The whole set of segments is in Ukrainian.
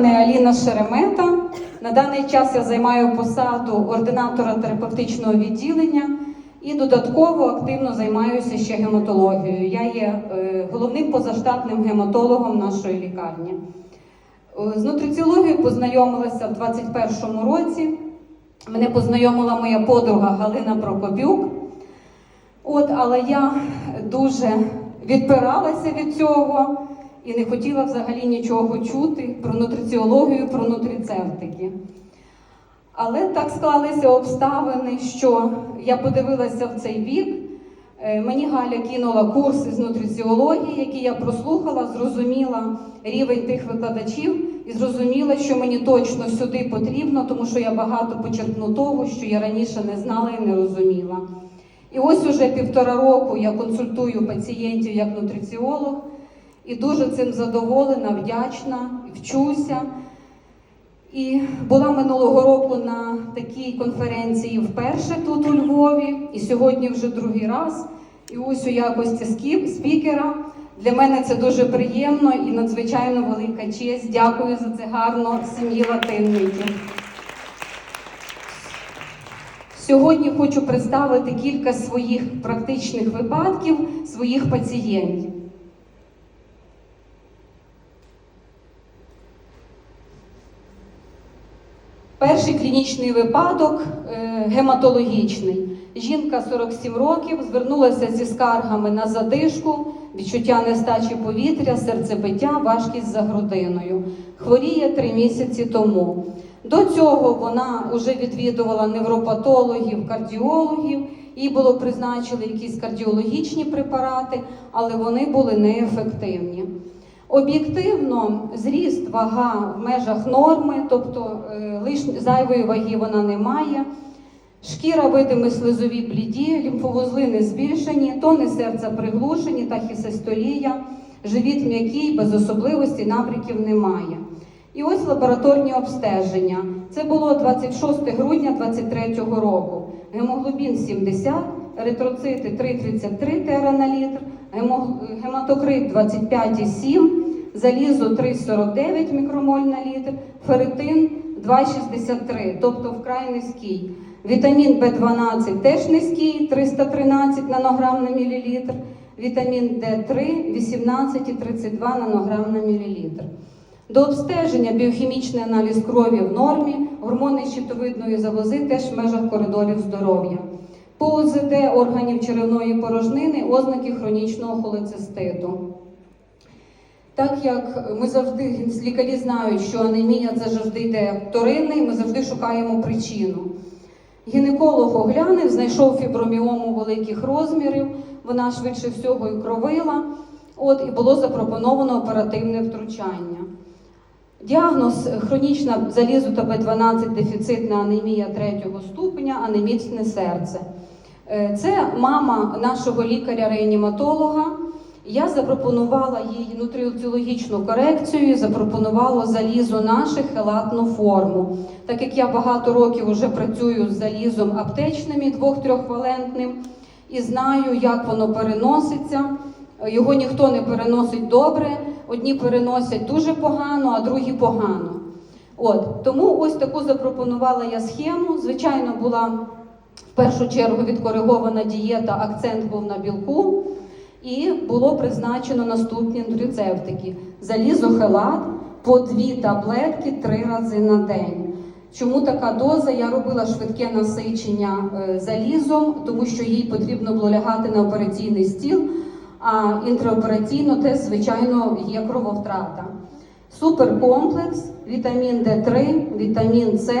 Мене Аліна Шеремета. На даний час я займаю посаду ординатора терапевтичного відділення і додатково активно займаюся ще гематологією. Я є е, головним позаштатним гематологом нашої лікарні. Е, З нутриціологією познайомилася в 21-му році. Мене познайомила моя подруга Галина Прокопюк. От, але я дуже відпиралася від цього і не хотіла взагалі нічого чути про нутриціологію, про нутрицептики. Але так склалися обставини, що я подивилася в цей бік. Е, Мені Галя кинула курси з нутриціології, які я прослухала, зрозуміла рівень тих викладачів і зрозуміла, що мені точно сюди потрібно, тому що я багато почерпну того, що я раніше не знала і не розуміла. І ось уже півтора року я консультую пацієнтів як нутриціолог і дуже цим задоволена, вдячна, вчуся. І була минулого року на такій конференції вперше тут у Львові, і сьогодні вже другий раз. І ось у якості спікера. Для мене це дуже приємно і надзвичайно велика честь. Дякую за це гарно сім'ї латинників. Сьогодні хочу представити кілька своїх практичних випадків своїх пацієнтів. Перший клінічний випадок е, гематологічний. Жінка 47 років звернулася зі скаргами на задишку, відчуття нестачі повітря, серцебиття, важкість за грудиною. Хворіє три місяці тому. До цього вона вже відвідувала невропатологів, кардіологів, їй було призначили якісь кардіологічні препарати, але вони були неефективні. Об'єктивно, зріст, вага в межах норми, тобто е, лиш зайвої ваги вона не має. Шкіра видимі слизові бліді, лімфовузли не збільшені, тони серця приглушені, тахісистолія, живіт м'який, без особливості, набряків немає. І ось лабораторні обстеження. Це було 26 грудня 2023 року. Гемоглобін 70, еритроцити 3,33 тера на літр, гематокрит 25,7, залізо 3,49 мікромоль на літр, ферритин 2,63, тобто вкрай низький. Вітамін В12 теж низький, 313 нанограм на мілілітр. Вітамін Д3 18,32 нанограм на мілілітр. До обстеження біохімічний аналіз крові в нормі, гормони щитовидної залози теж в межах коридорів здоров'я. По ОЗД органів черевної порожнини ознаки хронічного холециститу. Так як ми завжди лікарі знають, що анемія це завжди йде вторинний, ми завжди шукаємо причину. Гінеколог оглянув, знайшов фіброміому великих розмірів, вона швидше всього і кровила, от, і було запропоновано оперативне втручання. Діагноз хронічна залізу та Б12 дефіцитна анемія третього ступеня, анемічне серце. Е, Це мама нашого лікаря-реаніматолога. Я запропонувала їй нутриціологічну корекцію, запропонувала залізо наше хелатну форму. Так як я багато років вже працюю з залізом аптечним і двох-трьохвалентним і знаю, як воно переноситься. Його ніхто не переносить добре. Одні переносять дуже погано, а другі погано. От тому ось таку запропонувала я схему. Звичайно, була в першу чергу відкоригована дієта, акцент був на білку. І було призначено наступні рецептики: залізохелат по дві таблетки три рази на день. Чому така доза? Я робила швидке насичення е, залізом, тому що їй потрібно було лягати на операційний стіл, а інтраопераційно теж, звичайно, є крововтрата. Суперкомплекс, вітамін Д3, вітамін С,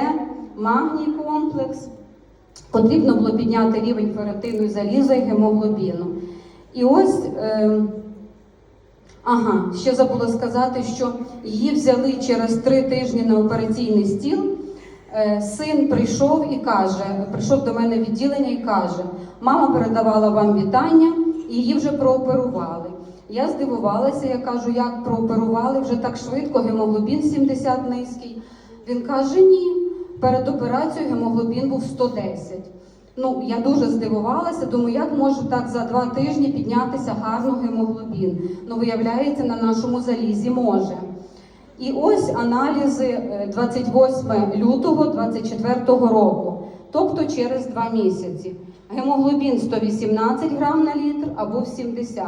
магній комплекс. Потрібно було підняти рівень ферритину і заліза і гемоглобіну. І ось, е, ага, ще забула сказати, що її взяли через три тижні на операційний стіл. Е, син прийшов і каже: прийшов до мене відділення і каже: мама передавала вам вітання, і її вже прооперували. Я здивувалася, я кажу, як прооперували вже так швидко, гемоглобін 70 низький. Він каже: ні. Перед операцією гемоглобін був 110. Ну, я дуже здивувалася, думаю, як може так за два тижні піднятися гарно гемоглобін. Ну, виявляється, на нашому залізі може. І ось аналізи е, 28 лютого 24 року, тобто через два місяці. Гемоглобін 118 грам на літр, а був 70.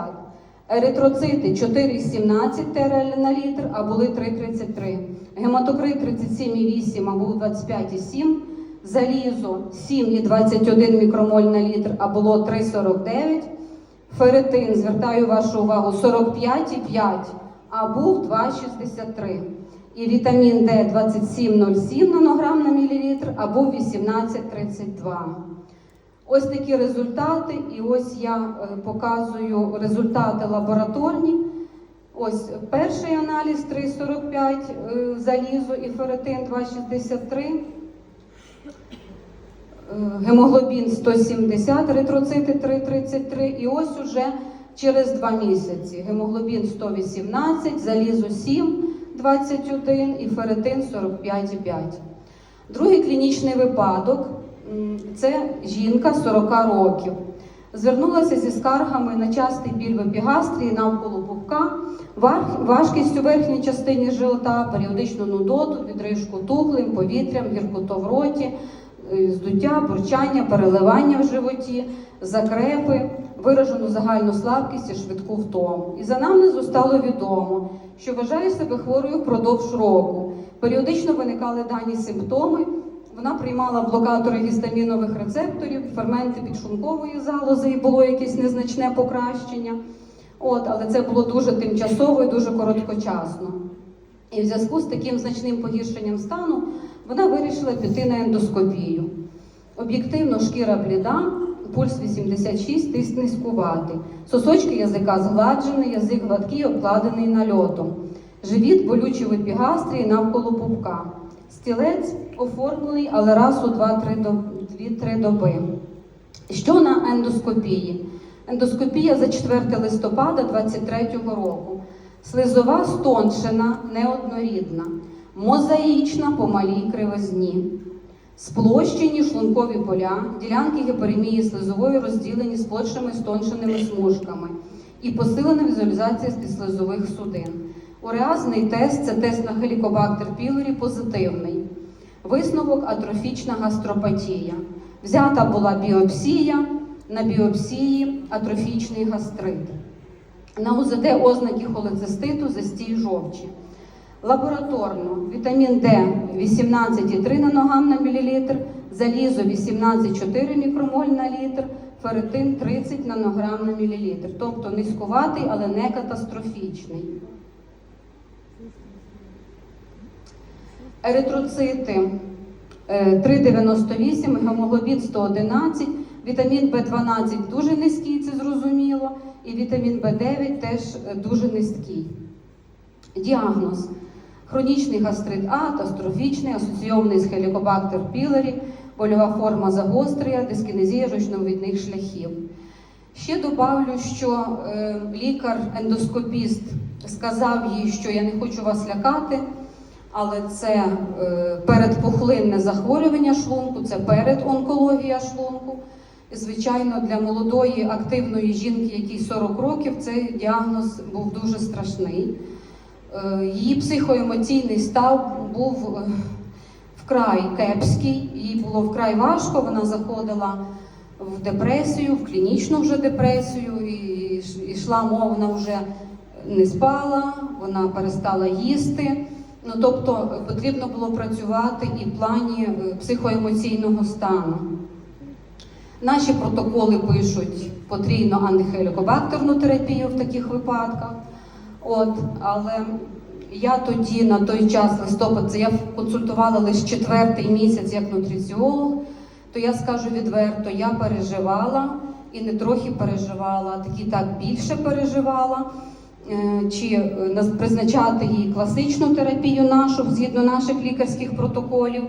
Еритроцити 4,17 ТРЛ на літр, а були 3,33. Гематокрит 37,8, а був 25,7. Залізо 7,21 мікромоль на літр, а було 3,49. Ферритин, звертаю вашу увагу, 45,5, а був 2,63. І вітамін Д 27,07 нанограм на мілілітр, а був 18,32. Ось такі результати, і ось я е, показую результати лабораторні. Ось перший аналіз 3,45 е, залізо і ферритин 2,63. Гемоглобін 170, еритроцити 3,33. І ось уже через два місяці. Гемоглобін 118, залізо 7, 21 і ферритин 45,5. Другий клінічний випадок це жінка 40 років. Звернулася зі скаргами на частий біль в епігастрії навколо пупка, важкість у верхній частині живота, періодичну нудоту, відрижку тухлим, повітрям, гіркоту в роті, здуття, бурчання, переливання в животі, закрепи, виражену загальну слабкість і швидку втому. І за намнезу стало відомо, що вважає себе хворою впродовж року. Періодично виникали дані симптоми. Вона приймала блокатори гістамінових рецепторів, ферменти підшлункової залози, і було якесь незначне покращення. От, але це було дуже тимчасово і дуже короткочасно. І в зв'язку з таким значним погіршенням стану вона вирішила піти на ендоскопію. Об'єктивно шкіра бліда, пульс 86, тиск низькуватий. Сосочки язика згладжений, язик гладкий, обкладений нальотом. Живіт болючий в епігастрії навколо пупка. Стілець оформлений, але раз у 2-3 доби. Що на ендоскопії? Ендоскопія за 4 листопада 2023 року. Слизова стоншена, неоднорідна, мозаїчна по малій кривизні. Сплощені шлункові поля, ділянки гіперемії слизової розділені сплошними стоншеними смужками і посилена візуалізація з судин. Уреазний тест це тест на хелікобактер пілорі позитивний. Висновок атрофічна гастропатія. Взята була біопсія, на біопсії атрофічний гастрит. На УЗД ознаки холециститу, застій жовчі. Лабораторно вітамін Д 18,3 нанограм на мілілітр, залізо 18,4 мікромоль на літр, ферритин 30 нанограм на мілілітр. Тобто низькуватий, але не катастрофічний. Еритроцити е, 3,98, гемоглобін 111, вітамін В12 дуже низький, це зрозуміло, і вітамін В9 теж е, дуже низький. Діагноз. Хронічний гастрит А, катастрофічний, асоційований з хелікобактер пілорі, больова форма загострення, дискінезія жовчновидних шляхів. Ще добавлю, що е, лікар-ендоскопіст сказав їй, що я не хочу вас лякати, але це е, передпухлинне захворювання шлунку, це передонкологія шлунку. І, звичайно, для молодої активної жінки, якій 40 років, цей діагноз був дуже страшний. Е, Її психоемоційний став був е, вкрай кепський, їй було вкрай важко. Вона заходила в депресію, в клінічну вже депресію, і йшла мова, вона вже не спала, вона перестала їсти. Ну тобто е, потрібно було працювати і в плані психоемоційного стану. Наші протоколи пишуть потрійно антихелікобактерну терапію в таких випадках. От, але я тоді на той час листопад, це я консультувала лише четвертий місяць як нутриціолог, то я скажу відверто, я переживала і не трохи переживала, а таки так більше переживала. Е, Чи е, призначати їй класичну терапію нашу згідно наших лікарських протоколів,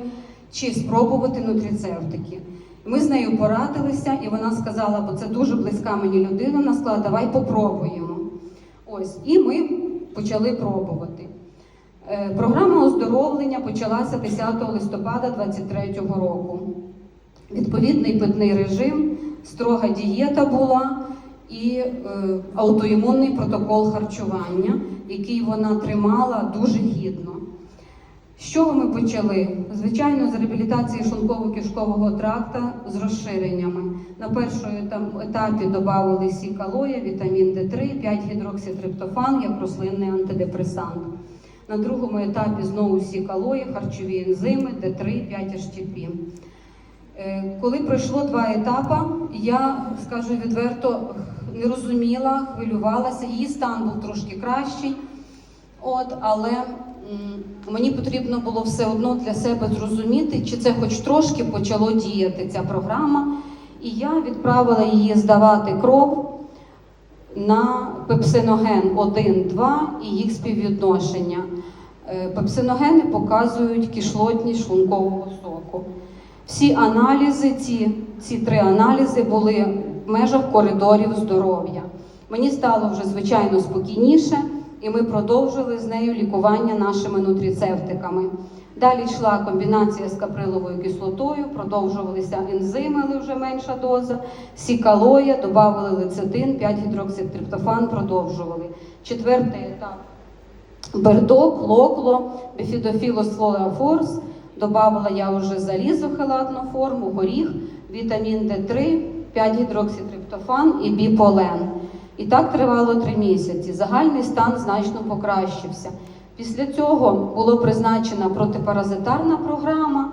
чи спробувати нутрицептики. Ми з нею порадилися, і вона сказала, бо це дуже близька мені людина, вона сказала, давай попробуємо. Ось, і ми почали пробувати. Е, Програма оздоровлення почалася 10 листопада 2023 року. Відповідний питний режим, строга дієта була і е, аутоімунний протокол харчування, який вона тримала дуже гідно. З чого ми почали? Звичайно, з реабілітації шлунково-кишкового тракта з розширеннями. На першому етапі додали сікалоя, вітамін Д3, 5-гідрокситриптофан як рослинний антидепресант. На другому етапі знову сікалої, харчові ензими, Д3, 5-HTP. Е, Коли пройшло два етапи, я скажу відверто не розуміла, хвилювалася. Її стан був трошки кращий. От, але мені потрібно було все одно для себе зрозуміти, чи це хоч трошки почало діяти ця програма. І я відправила її здавати кров на пепсиноген 1, 2 і їх співвідношення. Е, Пепсиногени показують кислотність шлункового соку. Всі аналізи, ці, ці три аналізи були в межах коридорів здоров'я. Мені стало вже звичайно спокійніше, і ми продовжили з нею лікування нашими нутріцептиками. Далі йшла комбінація з каприловою кислотою, продовжувалися ензими, але вже менша доза, сікалоя, додали лецитин, 5-гідрокситриптофан, продовжували. Четвертий етап Бердок, локло, бифідофілос флоеофорс, Добавила я вже залізохелатну форму, горіх, вітамін Д3, 5-гідрокситриптофан і біполен. І так тривало три місяці. Загальний стан значно покращився. Після цього була призначена протипаразитарна програма.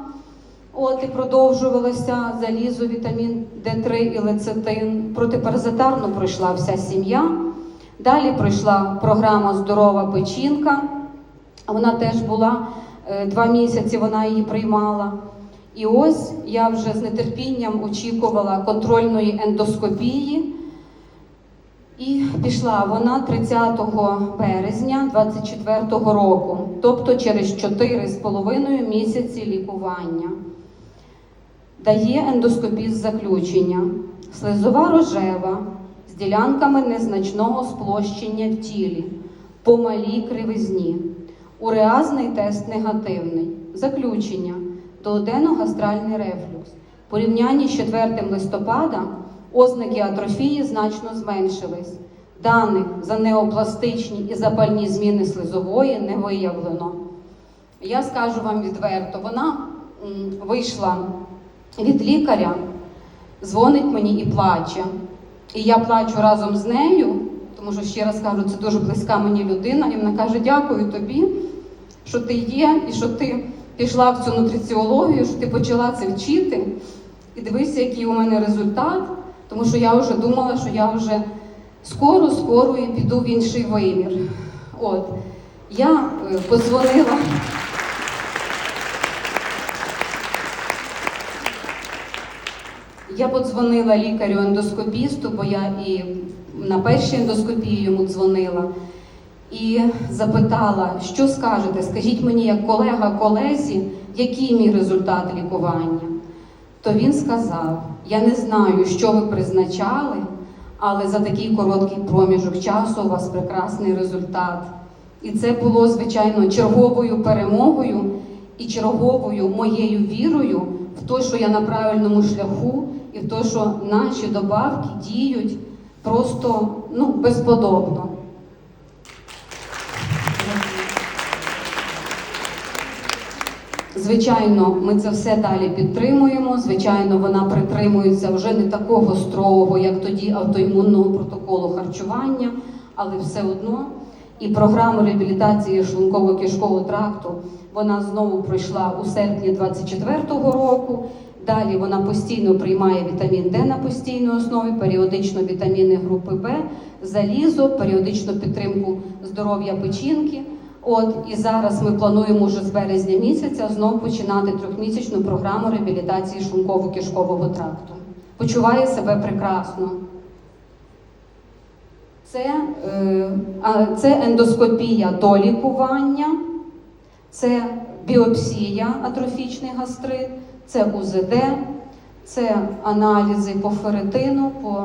От і продовжувалося залізо, вітамін Д3 і лецитин. Протипаразитарну пройшла вся сім'я. Далі пройшла програма Здорова печінка. Вона теж була е, два місяці, вона її приймала. І ось я вже з нетерпінням очікувала контрольної ендоскопії. І пішла вона 30 березня 24 року, тобто через 4,5 місяці лікування. Дає ендоскопіст заключення. Слизова рожева з ділянками незначного сплощення в тілі, по малій кривизні. Уреазний тест негативний. Заключення. Дооденогастральний рефлюкс. Порівнянні з 4 листопада ознаки атрофії значно зменшились. Даних за неопластичні і запальні зміни слизової не виявлено. Я скажу вам відверто, вона вийшла від лікаря, дзвонить мені і плаче. І я плачу разом з нею, тому що ще раз кажу, це дуже близька мені людина, і вона каже: дякую тобі, що ти є, і що ти пішла в цю нутриціологію, що ти почала це вчити. І дивися, який у мене результат, тому що я вже думала, що я вже скоро, скоро і піду в інший вимір. От, я е, подзвонила. Я подзвонила лікарю-ендоскопісту, бо я і на першій ендоскопії йому дзвонила, і запитала, що скажете, скажіть мені, як колега колезі, який мій результат лікування. То він сказав: Я не знаю, що ви призначали, але за такий короткий проміжок часу у вас прекрасний результат. І це було, звичайно, черговою перемогою і черговою моєю вірою в те, що я на правильному шляху, і в те, що наші добавки діють просто ну, безподобно. Звичайно, ми це все далі підтримуємо. Звичайно, вона притримується вже не такого строгого, як тоді автоімунного протоколу харчування, але все одно і програму реабілітації шлунково-кишкового тракту вона знову пройшла у серпні 24-го року. Далі вона постійно приймає вітамін Д на постійній основі, періодично вітаміни групи Б, залізо, періодичну підтримку здоров'я печінки. От і зараз ми плануємо вже з березня місяця знову починати трьохмісячну програму реабілітації шлунково-кишкового тракту. Почуває себе прекрасно. Це, е, це ендоскопія до лікування, це біопсія, атрофічний гастрит, це УЗД, це аналізи по ферритину, по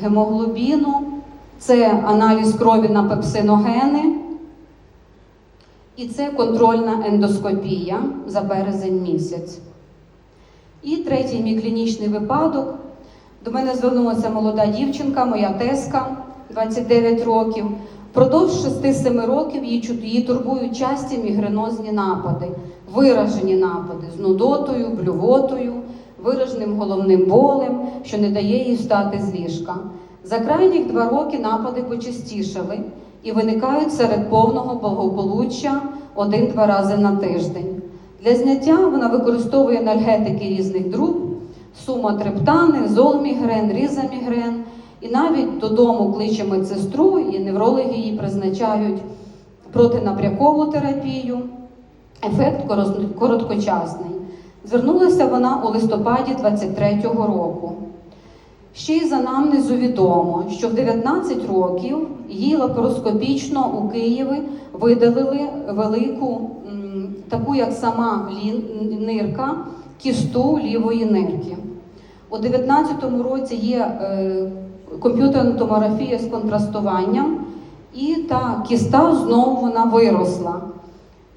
гемоглобіну, це аналіз крові на пепсиногени. І це контрольна ендоскопія за березень місяць. І третій мій клінічний випадок. До мене звернулася молода дівчинка, моя теска, 29 років. Впродовж 6-7 років її турбують часті мігренозні напади, виражені напади з нудотою, блювотою, вираженим головним болем, що не дає їй встати з ліжка. За крайніх два роки напади почастішали і виникають серед повного благополуччя один-два рази на тиждень. Для зняття вона використовує анальгетики різних друг, сумотрептани, золмігрен, різамігрен. І навіть додому кличе медсестру, і неврологи їй призначають протинапрякову терапію. Ефект короткочасний. Звернулася вона у листопаді 23-го року. Ще й з анамнезу відомо, що в 19 років їй лапароскопічно у Києві видалили велику, таку як сама нирка, кісту лівої нирки. У 19-му році є е, комп'ютерна томографія з контрастуванням, і та кіста знову вона виросла.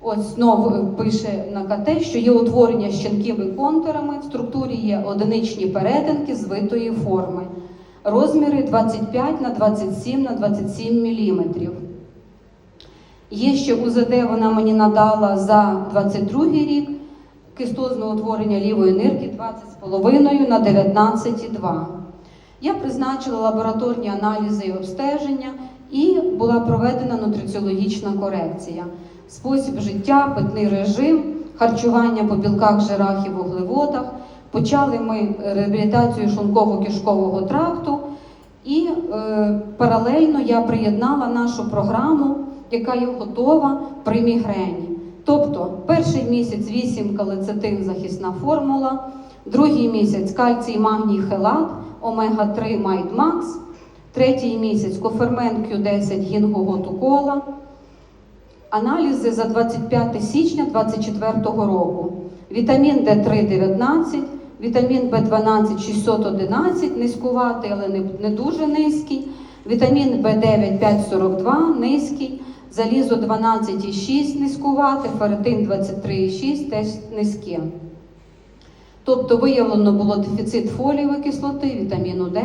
Ось знову е, пише на КТ, що є утворення щенків і контурами, в структурі є одиничні перетинки звитої форми. Розміри 25 на 27 на 27 мм. Є ще УЗД, вона мені надала за 22 рік кистозне утворення лівої нирки 20,5 на 19,2. Я призначила лабораторні аналізи і обстеження, і була проведена нутриціологічна корекція. Спосіб життя, питний режим, харчування по білках, жирах і вуглеводах. Почали ми реабілітацію шлунково-кишкового тракту, і е, паралельно я приєднала нашу програму, яка є готова при мігрені. Тобто, перший місяць 8 калецитин захисна формула, другий місяць кальцій, магній, хелат, омега-3 Майдмакс, третій місяць кофермент Q10 гінгоготукола. Аналізи за 25 січня 2024 року. Вітамін Д3 19, вітамін В12 611, низькуватий, але не, дуже низький. Вітамін В9 542 низький, залізо 12,6 низькуватий, ферритин 23,6 теж низьке. Тобто виявлено було дефіцит фолієвої кислоти, вітаміну Д,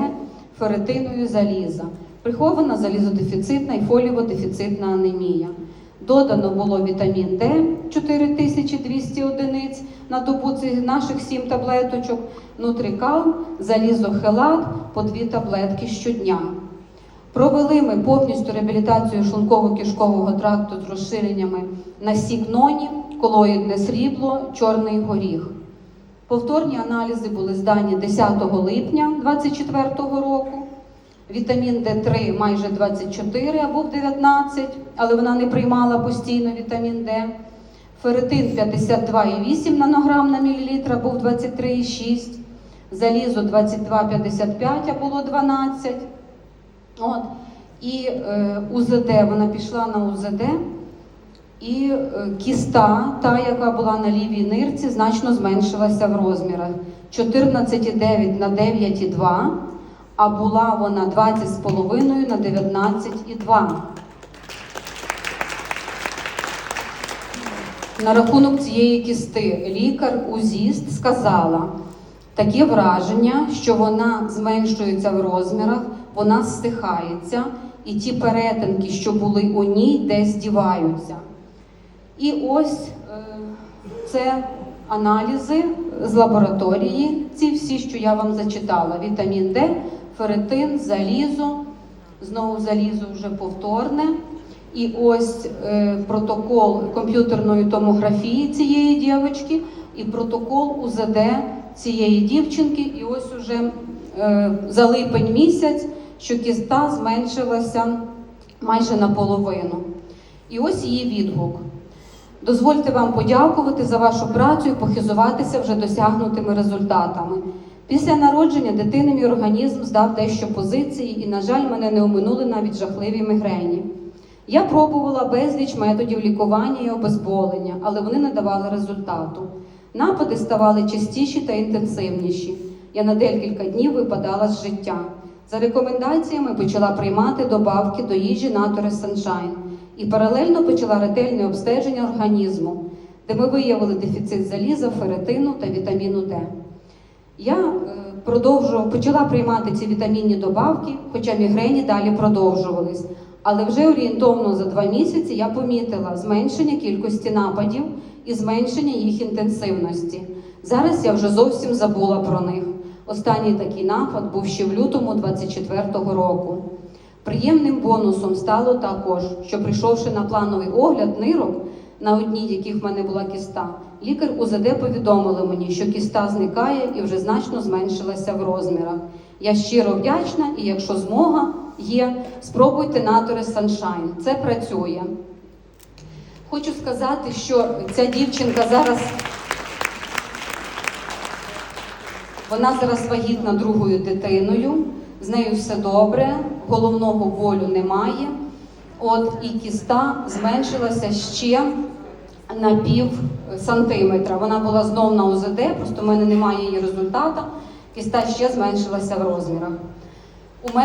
ферритину і заліза. Прихована залізодефіцитна і фолієводефіцитна анемія. Додано було вітамін Д 4200 одиниць на добу цих наших 7 таблеточок, нутрикал, залізохелат по 2 таблетки щодня. Провели ми повністю реабілітацію шлунково-кишкового тракту з розширеннями на сік ноні, колоїдне срібло, чорний горіх. Повторні аналізи були здані 10 липня 2024 року. Вітамін Д3 майже 24 або в 19, але вона не приймала постійно вітамін Д. Ферритин 52,8 нанограм на мілілітр або в 23,6. Залізо 22,55 а було 12. От. І е, УЗД, вона пішла на УЗД, і е, кіста, та, яка була на лівій нирці, значно зменшилася в розмірах. 14,9 на 9,2, а була вона 20,5 на 19,2. На рахунок цієї кісти лікар узіст сказала таке враження, що вона зменшується в розмірах, вона стихається, і ті перетинки, що були у ній, десь діваються. І ось е, це аналізи з лабораторії, ці всі, що я вам зачитала: вітамін Д, ферритин, залізо, знову залізо вже повторне. І ось е, протокол комп'ютерної томографії цієї дівчинки і протокол УЗД цієї дівчинки. І ось уже е, за липень місяць, що кіста зменшилася майже наполовину. І ось її відгук. Дозвольте вам подякувати за вашу працю і похизуватися вже досягнутими результатами. Після народження дитини мій організм здав дещо позиції, і, на жаль, мене не оминули навіть жахливі мігрені. Я пробувала безліч методів лікування і обезболення, але вони не давали результату. Напади ставали частіші та інтенсивніші. Я на декілька днів випадала з життя. За рекомендаціями почала приймати добавки до їжі Натуре Sunshine і паралельно почала ретельне обстеження організму, де ми виявили дефіцит заліза, ферритину та вітаміну Д. Я е, продовжу, почала приймати ці вітамінні добавки, хоча мігрені далі продовжувались. Але вже орієнтовно за два місяці я помітила зменшення кількості нападів і зменшення їх інтенсивності. Зараз я вже зовсім забула про них. Останній такий напад був ще в лютому 24-го року. Приємним бонусом стало також, що прийшовши на плановий огляд нирок, на одній, яких в мене була кіста, лікар УЗД повідомила мені, що кіста зникає і вже значно зменшилася в розмірах. Я щиро вдячна, і якщо змога є, спробуйте Натурис Sunshine. Це працює. Хочу сказати, що ця дівчинка зараз. Вона зараз вагітна другою дитиною, з нею все добре, головного болю немає. От і кіста зменшилася ще на пів сантиметра. Вона була знов на ОЗД, просто в мене немає її результату. Кіста ще зменшилася в розмірах. У мене